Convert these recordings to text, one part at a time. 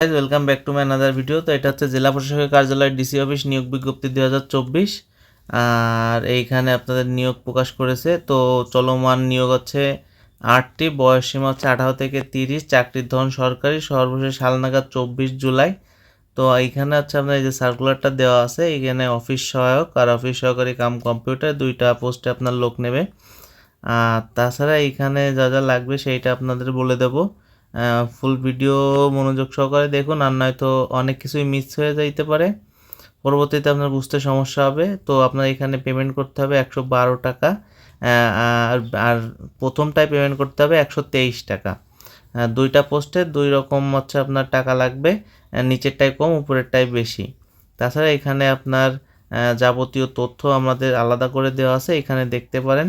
Welcome back to my another video তো এটা হচ্ছে জেলা প্রশাসকের কার্যালয় ডিসি অফিস নিয়োগ বিজ্ঞপ্তি দুই চব্বিশ। আর এইখানে আপনাদের নিয়োগ প্রকাশ করেছে। তো চলমান নিয়োগ হচ্ছে আটটি, বয়স সীমা হচ্ছে আঠারো থেকে তিরিশ, চাকরির ধন সরকারি, সর্বশেষ হালনাগাদ চব্বিশ জুলাই। তো এইখানে হচ্ছে আপনার এই যে সার্কুলারটা দেওয়া আছে এখানে অফিস সহায়ক আর অফিস সহকারী কাম কম্পিউটার দুইটা পোস্টে আপনার লোক নেবে। আর তাছাড়া এইখানে যা যা লাগবে সেইটা আপনাদের বলে দেবো। ফুল ভিডিও মনোযোগ সহকারে দেখুন, আর নয়তো অনেক কিছুই মিস হয়ে যাইতে পারে। পরবর্তীতে আপনার বুঝতে সমস্যা হবে, তো আপনার এখানে পেমেন্ট করতে হবে একশো বারো টাকা আর আর প্রথমটায় পেমেন্ট করতে হবে একশো তেইশ টাকা। দুইটা পোস্টে দুই রকম হচ্ছে আপনার টাকা লাগবে নিচেরটাই কম উপরেরটাই বেশি। তাছাড়া এখানে আপনার যাবতীয় তথ্য আমাদের আলাদা করে দেওয়া আছে, এখানে দেখতে পারেন।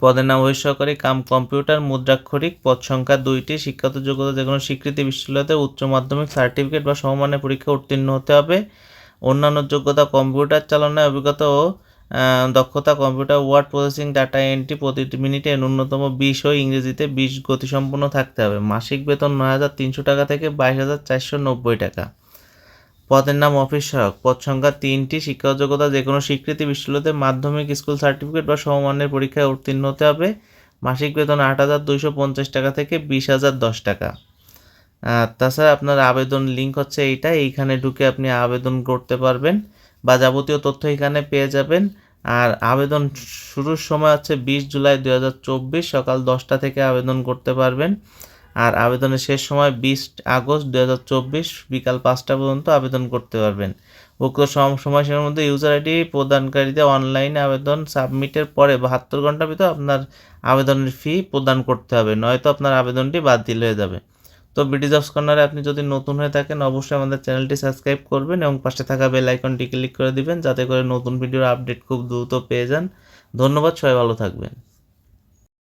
পদের নাম সহকারী কাম কম্পিউটার, মুদ্রাক্ষরিক, পদ সংখ্যা দুইটি, শিক্ষাগত যোগ্যতা যে কোনো স্বীকৃতি বিশ্ববিদ্যালয়তে উচ্চ মাধ্যমিক সার্টিফিকেট বা সমমানের পরীক্ষা উত্তীর্ণ হতে হবে। অন্যান্য যোগ্যতা কম্পিউটার চালনায় অভিজ্ঞতা ও দক্ষতা computer, word processing, data entry প্রতি মিনিটে ন্যূনতম বিশ ও ইংরেজিতে বিশ গতিসম্পন্ন থাকতে হবে। মাসিক বেতন নয় হাজার তিনশো টাকা থেকে বাইশ হাজার চারশো নব্বই টাকা। পদের নাম অফিস সহায়ক। পদ সংখ্যা তিনটি শিক্ষাগত যোগ্যতা যে কোনো স্বীকৃতি বিশ্ববিদ্যালয়তে মাধ্যমিক স্কুল সার্টিফিকেট বা সমমানের পরীক্ষায় উত্তীর্ণ হতে হবে। মাসিক বেতন আট হাজার দুইশো পঞ্চাশ টাকা থেকে বিশ হাজার দশ টাকা। তাছাড়া আপনার আবেদন লিঙ্ক হচ্ছে এইটা। এইখানে ঢুকে আপনি আবেদন করতে পারবেন বা যাবতীয় তথ্য এখানে পেয়ে যাবেন। আর আবেদন শুরুর সময় হচ্ছে বিশ জুলাই দু হাজার চব্বিশ সকাল দশটা থেকে আবেদন করতে পারবেন। আর আবেদনের শেষ সময় বিশ আগস্ট দু হাজার চব্বিশ বিকাল পাঁচটা পর্যন্ত আবেদন করতে পারবেন। উক্ত সম- সময়সীমার মধ্যে ইউজার আইডি প্রদানকারীদের অনলাইনে আবেদন সাবমিটের পরে বাহাত্তর ঘণ্টার ভিতর আপনার আবেদনের ফি প্রদান করতে হবে, নয়তো আপনার আবেদনটি বাতিল হয়ে যাবে। তো বিডি জবস কর্নারে আপনি যদি নতুন হয়ে থাকেন, অবশ্যই আমাদের চ্যানেলটি সাবস্ক্রাইব করবেন এবং পাশে থাকা বেল আইকনটি ক্লিক করে দিবেন, যাতে করে নতুন ভিডিওর আপডেট খুব দ্রুত পেয়ে যান। ধন্যবাদ, সবাই ভালো থাকবেন।